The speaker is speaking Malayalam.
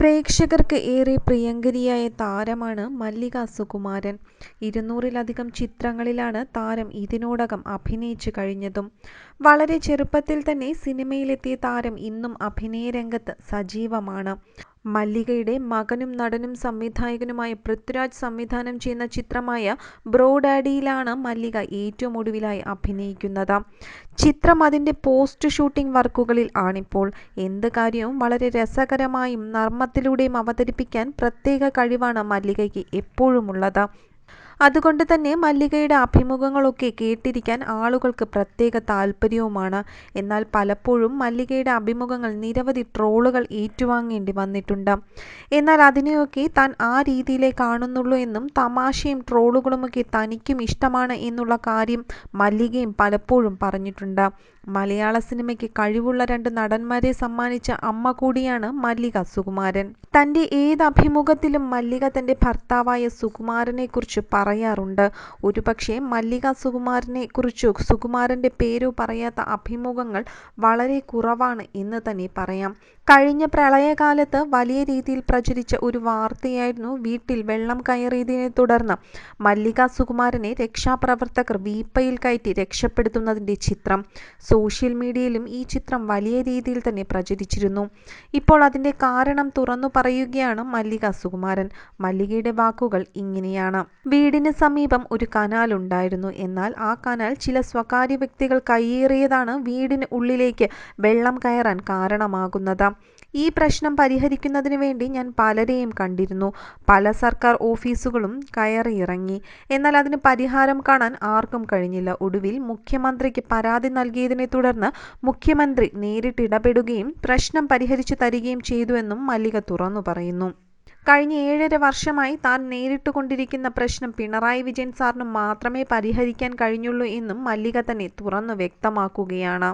പ്രേക്ഷകർക്ക് ഏറെ പ്രിയങ്കരിയായ താരമാണ് മല്ലിക സുകുമാരൻ. ഇരുന്നൂറിലധികം ചിത്രങ്ങളിലാണ് താരം ഇതിനോടകം അഭിനയിച്ചു കഴിഞ്ഞതും. വളരെ ചെറുപ്പത്തിൽ തന്നെ സിനിമയിലെത്തിയ താരം ഇന്നും അഭിനയരംഗത്ത് സജീവമാണ്. മല്ലികയുടെ മകനും നടനും സംവിധായകനുമായ പൃഥ്വിരാജ് സംവിധാനം ചെയ്യുന്ന ചിത്രമായ ബ്രോ ഡാഡിയിലാണ് മല്ലിക ഏറ്റവും ഒടുവിലായി അഭിനയിക്കുന്നത്. ചിത്രം അതിന്റെ പോസ്റ്റ് ഷൂട്ടിംഗ് വർക്കുകളിൽ ആണിപ്പോൾ. എന്ത് കാര്യവും വളരെ രസകരമായും നർമ്മത്തിലൂടെയും അവതരിപ്പിക്കാൻ പ്രത്യേക കഴിവാണ് മല്ലികയ്ക്ക് എപ്പോഴുമുള്ളത്. അതുകൊണ്ട് തന്നെ മല്ലികയുടെ അഭിമുഖങ്ങളൊക്കെ കേട്ടിരിക്കാൻ ആളുകൾക്ക് പ്രത്യേക താല്പര്യവുമാണ് എന്നാൽ പലപ്പോഴും മല്ലികയുടെ അഭിമുഖങ്ങൾ നിരവധി ട്രോളുകൾ ഏറ്റുവാങ്ങേണ്ടി വന്നിട്ടുണ്ട്. എന്നാൽ അതിനെയൊക്കെ താൻ ആ രീതിയിലേ കാണുന്നുള്ളൂ എന്നും തമാശയും ട്രോളുകളുമൊക്കെ തനിക്കും ഇഷ്ടമാണ് എന്നുള്ള കാര്യം മല്ലികയും പലപ്പോഴും പറഞ്ഞിട്ടുണ്ട്. മലയാള സിനിമയ്ക്ക് കഴിവുള്ള രണ്ട് നടന്മാരെ സമ്മാനിച്ച അമ്മ കൂടിയാണ് മല്ലിക സുകുമാരൻ. തന്റെ ഏത് അഭിമുഖത്തിലും മല്ലിക തന്റെ ഭർത്താവായ സുകുമാരനെക്കുറിച്ച് പറയാറുണ്ട്. ഒരുപക്ഷേ മല്ലിക സുകുമാരനെ കുറിച്ചോ സുകുമാരന്റെ പേരോ പറയാത്ത അഭിമുഖങ്ങൾ വളരെ കുറവാണ് എന്ന് തന്നെ പറയാം. കഴിഞ്ഞ പ്രളയകാലത്ത് വലിയ രീതിയിൽ പ്രചരിച്ച ഒരു വാർത്തയായിരുന്നു വീട്ടിൽ വെള്ളം കയറിയതിനെ തുടർന്ന് മല്ലിക സുകുമാരനെ രക്ഷാപ്രവർത്തകർ വീപ്പയിൽ കയറ്റി രക്ഷപ്പെടുത്തുന്നതിന്റെ ചിത്രം. സോഷ്യൽ മീഡിയയിലും ഈ ചിത്രം വലിയ രീതിയിൽ തന്നെ പ്രചരിച്ചിരുന്നു. ഇപ്പോൾ അതിന്റെ കാരണം തുറന്നു പറയുകയാണ് മല്ലിക സുകുമാരൻ. മല്ലികയുടെ വാക്കുകൾ ഇങ്ങനെയാണ്. വീടിന് സമീപം ഒരു കനാൽ ഉണ്ടായിരുന്നു. എന്നാൽ ആ കനാൽ ചില സ്വകാര്യ വ്യക്തികൾ കയ്യേറിയതാണ് വീടിന് ഉള്ളിലേക്ക് വെള്ളം കയറാൻ കാരണമാകുന്നത്. ഈ പ്രശ്നം പരിഹരിക്കുന്നതിന് വേണ്ടി ഞാൻ പലരെയും കണ്ടിരുന്നു. പല സർക്കാർ ഓഫീസുകളും കയറിയിറങ്ങി. എന്നാൽ അതിന് പരിഹാരം കാണാൻ ആർക്കും കഴിഞ്ഞില്ല. ഒടുവിൽ മുഖ്യമന്ത്രിക്ക് പരാതി നൽകിയതിനെ തുടർന്ന് മുഖ്യമന്ത്രി നേരിട്ടിടപെടുകയും പ്രശ്നം പരിഹരിച്ചു തരികയും ചെയ്തുവെന്നും മല്ലിക തുറന്നു പറയുന്നു. കഴിഞ്ഞ ഏഴര വർഷമായി താൻ നേരിട്ടുകൊണ്ടിരിക്കുന്ന പ്രശ്നം പിണറായി വിജയൻ സാറിന് മാത്രമേ പരിഹരിക്കാൻ കഴിഞ്ഞുള്ളൂ എന്നും മല്ലിക തന്നെ തുറന്നു വ്യക്തമാക്കുകയാണ്.